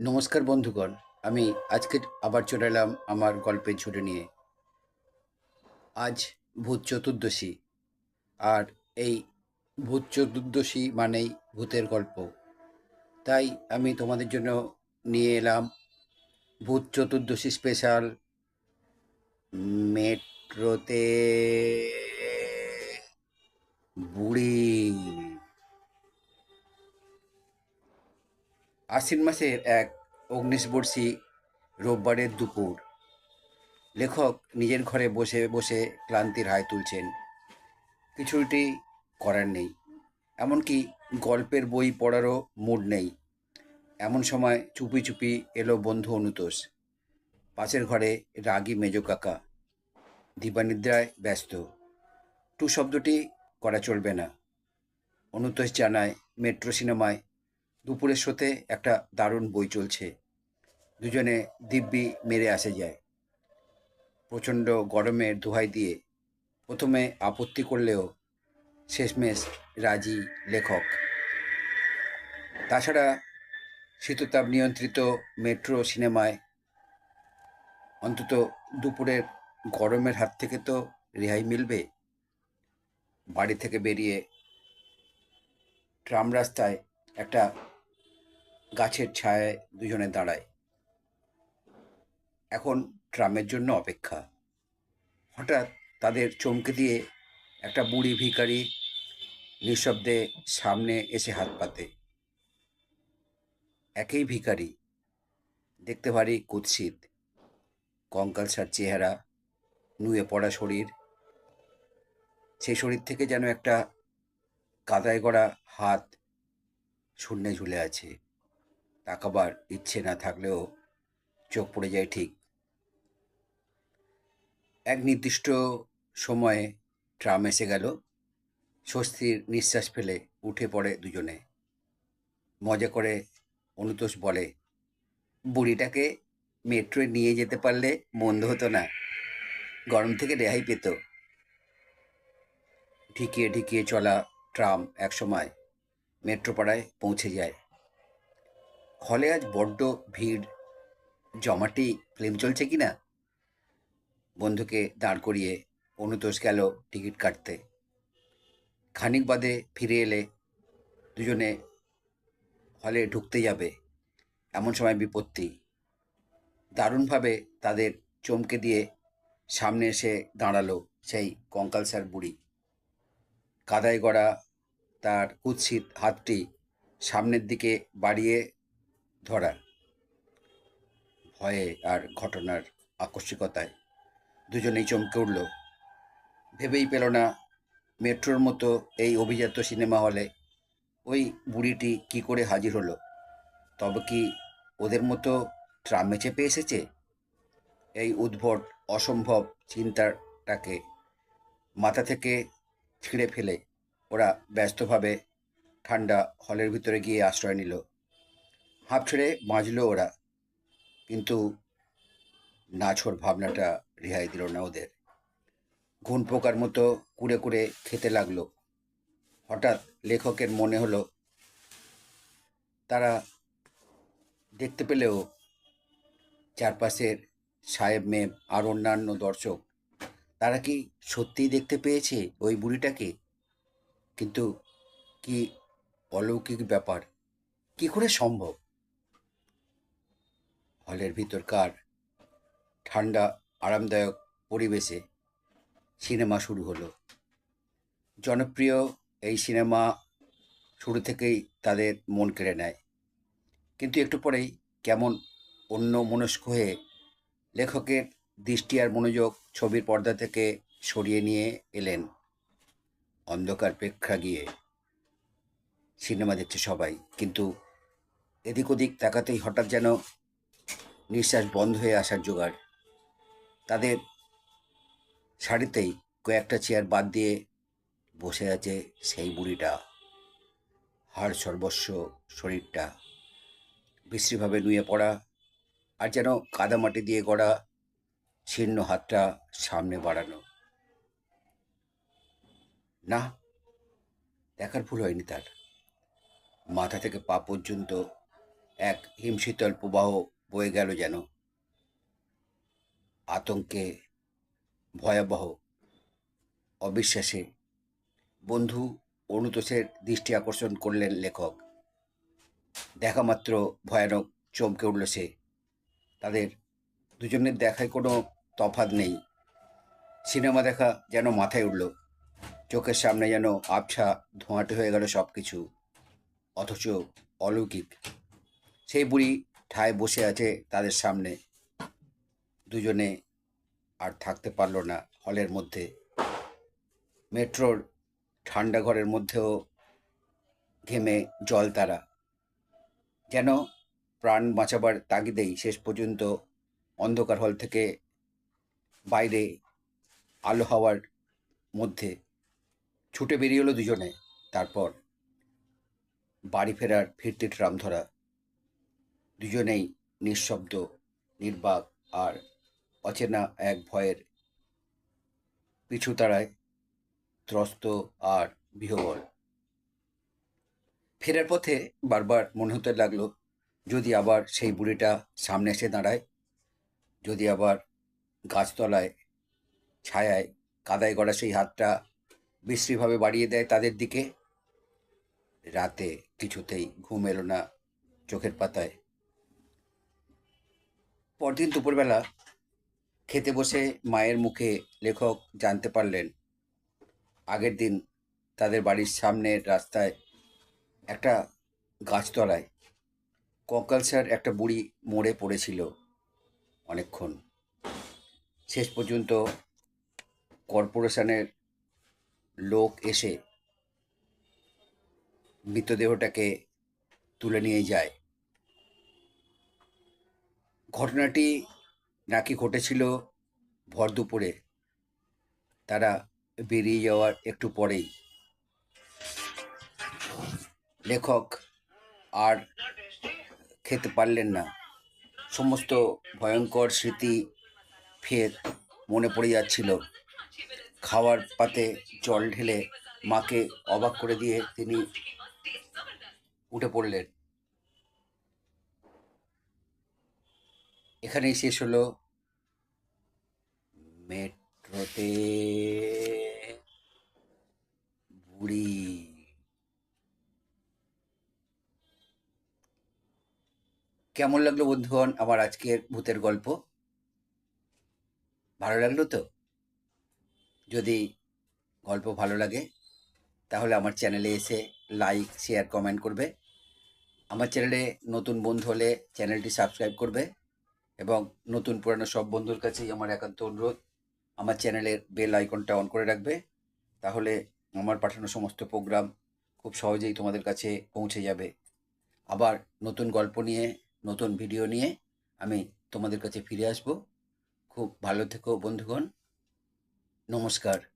নমস্কার বন্ধুগণ, আমি আজকে আবার চলে এলাম আমার গল্পের ঝুড়ি নিয়ে। আজ ভূত চতুর্দশী, আর এই ভূত চতুর্দশী মানেই ভূতের গল্প। তাই আমি তোমাদের জন্য নিয়ে এলাম ভূত চতুর্দশী স্পেশাল মেট্রোতে বুড়ি। আশ্বিন মাসের এক অগ্নিশবর্ষী রোববারের দুপুর। লেখক নিজের ঘরে বসে বসে ক্লান্তির হায় তুলছেন। কিছুটি করার নেই। এমনকি গল্পের বই পড়ারও মুড নেই। এমন সময় চুপি চুপি এলো বন্ধু অনুতোষ। পাশের ঘরে রাগী মেজ কাকা। দিবানিদ্রায় ব্যস্ত। টু শব্দটি করা চলবে না। অনুতোষ জানায়, মেট্রো সিনেমায় দুপুরের শোতে একটা দারুণ বই চলছে। দুজনে দিব্যি মেরে আসে যায়। প্রচণ্ড গরমের দোহাই দিয়ে প্রথমে আপত্তি করলেও শেষমেশ রাজি লেখক। তাছাড়া শীততাপ নিয়ন্ত্রিত মেট্রো সিনেমায় অন্তত দুপুরের গরমের হাত থেকে তো রেহাই মিলবে। বাড়ি থেকে বেরিয়ে ট্রাম রাস্তায় একটা গাছের ছায়ায় দুজনে দাঁড়ায়। এখন ট্রামের জন্য অপেক্ষা। হঠাৎ তাদের চমকে দিয়ে একটা বুড়ি ভিখারি নিঃশব্দে সামনে এসে হাত পাতে। একই ভিখারি, দেখতে ভারী কুৎসিত কঙ্কালসার চেহারা, নুয়ে পড়া শরীর। সেই শরীর থেকে যেন একটা কাদায় গড়া হাত শূন্যে ঝুলে আছে। তাকাবার ইচ্ছে না থাকলেও চোখ পড়ে যায় ঠিক। এক নির্দিষ্ট সময়ে ট্রাম এসে গেল। স্বস্তির নিঃশ্বাস ফেলে উঠে পড়ে দুজনে। মজা করে অনুতোষ বলে, বুড়িটাকে মেট্রোয় নিয়ে যেতে পারলে মন্দ হতো না। গরম থেকে রেহাই পেত। ঢিকিয়ে ঢিকিয়ে চলা ট্রাম একসময় মেট্রো পাড়ায় পৌঁছে যায়। হলে আজ বড্ড ভিড়, জমাটি ফিল্ম চলছে কি না বন্ধুকে দাঁড় করিয়ে অনুতোষ গেল টিকিট কাটতে। খানিক বাদে ফিরে এলে দুজনে হলে ঢুকতে যাবে, এমন সময় বিপত্তি। দারুণভাবে তাদের চমকে দিয়ে সামনে এসে দাঁড়াল সেই কঙ্কালসার বুড়ি। কাদায় গড়া তার কুৎসিত হাতটি সামনের দিকে বাড়িয়ে ধরা ভয়ে আর ঘটনার আকস্মিকতায় দুজনেই চমকে উঠল। ভেবেই পেল না মেট্রোর মতো এই অভিজাত সিনেমা হলে ওই বুড়িটি কি করে হাজির হলো। তবে কি ওদের মতো ট্রামে চেপে এসেছে? এই উদ্ভট, অসম্ভব চিন্তাটাকে মাথা থেকে ছিঁড়ে ফেলে ওরা ব্যস্তভাবে ঠান্ডা হলের ভিতরে গিয়ে আশ্রয় নিল। হাঁপ ছেড়ে বাঁচল ওরা। কিন্তু নাছোড় ভাবনাটা রেহাই দিল না ওদের। ঘুন পোকার মতো কুড়ে কুড়ে খেতে লাগল। হঠাৎ লেখকের মনে হলো, তারা দেখতে পেলেও চারপাশের সাহেব মেম আর অন্যান্য দর্শক, তারা কি সত্যিই দেখতে পেয়েছে ওই বুড়িটাকে? কিন্তু কি অলৌকিক ব্যাপার? কি করে সম্ভব? হলের ভিতরকার ঠান্ডা, আরামদায়ক পরিবেশে সিনেমা শুরু হলো। জনপ্রিয় এই সিনেমা শুরু থেকেই তাদের মন কেড়ে নেয়। কিন্তু একটু পরেই কেমন অন্য মনস্ক হয়ে লেখকের দৃষ্টি আর মনোযোগ ছবির পর্দা থেকে সরিয়ে নিয়ে এলেন। অন্ধকার প্রেক্ষা গিয়ে সিনেমা দেখছে সবাই, কিন্তু এদিক ওদিক তাকাতেই হঠাৎ যেন নিঃশ্বাস বন্ধ হয়ে আসার জোগাড়। তাদের শাড়িতেই কয়েকটা চেয়ার বাদ দিয়ে বসে আছে সেই বুড়িটা। হাড় সর্বস্ব শরীরটা বিশ্রীভাবে নুয়ে পড়া আর যেন কাদামাটি দিয়ে গড়া ছিন্ন হাতটা সামনে বাড়ানো। না, দেখার ভুল হয়নি তার। মাথা থেকে পা পর্যন্ত এক হিমশীতল প্রবাহ বয়ে গেল যেন। আতঙ্কে, ভয়াবহ, অবিশ্বাসে। বন্ধু অনুতোষের দৃষ্টি আকর্ষণ করলেন লেখক। দেখা মাত্র ভয়ানক চমকে উঠল সে। তাদের দুজনের দেখায় কোনো তফাৎ নেই। সিনেমা দেখা যেন মাথায় উঠল। চোখের সামনে যেন আবছা ধোঁয়াটে হয়ে গেল সব কিছু অথচ অলৌকিক। সেই বুড়ি ঠায় বসে আছে তাদের সামনে। দুজনে আর থাকতে পারল না হলের মধ্যে। মেট্রোর ঠান্ডা ঘরের মধ্যেও ঘেমে জল তারা। যেন প্রাণ বাঁচাবার তাগিদেই শেষ পর্যন্ত অন্ধকার হল থেকে বাইরে আলো হাওয়ার মধ্যে ছুটে বেরিয়ে হলো দুজনে। তারপর বাড়ি ফেরার ফিরতি ট্রাম ধরা। দুজনেই নিঃশব্দ, নির্বাক আর অচেনা এক ভয়ের পিছু তাড়ায় ত্রস্ত আর বিহবল। ফেরার পথে বারবার মনে হতে লাগল, যদি আবার সেই বুড়িটা সামনে এসে দাঁড়ায়, যদি আবার গাছতলায়, ছায়ায়, কাদায় গড়া সেই হাতটা বিশ্রীভাবে বাড়িয়ে দেয় তাদের দিকে, রাতে কিছুতেই ঘুম এলো না চোখের পাতায়। পরদিন দুপুরবেলা খেতে বসে মায়ের মুখে লেখক জানতে পারলেন, আগের দিন তাদের বাড়ির সামনের রাস্তায় একটা গাছতলায় কঙ্কালসার একটা বুড়ি মরে পড়েছিল অনেকক্ষণ। শেষ পর্যন্ত কর্পোরেশনের লোক এসে মৃতদেহটাকে তুলে নিয়ে যায়। ঘটনাটি নাকি ঘটেছিল ভর দুপুরে? তারা বেরিয়ে যাওয়ার একটু পরেই। লেখক আর খেতে পারলেন না। সমস্ত ভয়ঙ্কর স্মৃতি ফের মনে পড়ে যাচ্ছিল। খাওয়ার পাতে জল ঢেলে মাকে অবাক করে দিয়ে তিনি উঠে পড়লেন। এখানেই শেষ হলো। মেট্রোতে বুড়ি। কেমন লাগল বন্ধুগণ আমার আজকের ভূতের গল্প? ভালো লাগল তো? যদি গল্প ভালো লাগে, তাহলে আমার চ্যানেলে এসে লাইক, শেয়ার, কমেন্ট করবে। আমার চ্যানেলে নতুন বন্ধু হলে চ্যানেলটি সাবস্ক্রাইব করবে। এবং নতুন পুরানো সব বন্ধুর কাছেই আমার একান্ত অনুরোধ, আমার চ্যানেলের বেল আইকনটা অন করে রাখবে। তাহলে আমার পাঠানো সমস্ত প্রোগ্রাম খুব সহজেই তোমাদের কাছে পৌঁছে যাবে। আবার নতুন গল্প নিয়ে, নতুন ভিডিও নিয়ে আমি তোমাদের কাছে ফিরে আসব। খুব ভালো থেকো বন্ধুগণ। নমস্কার।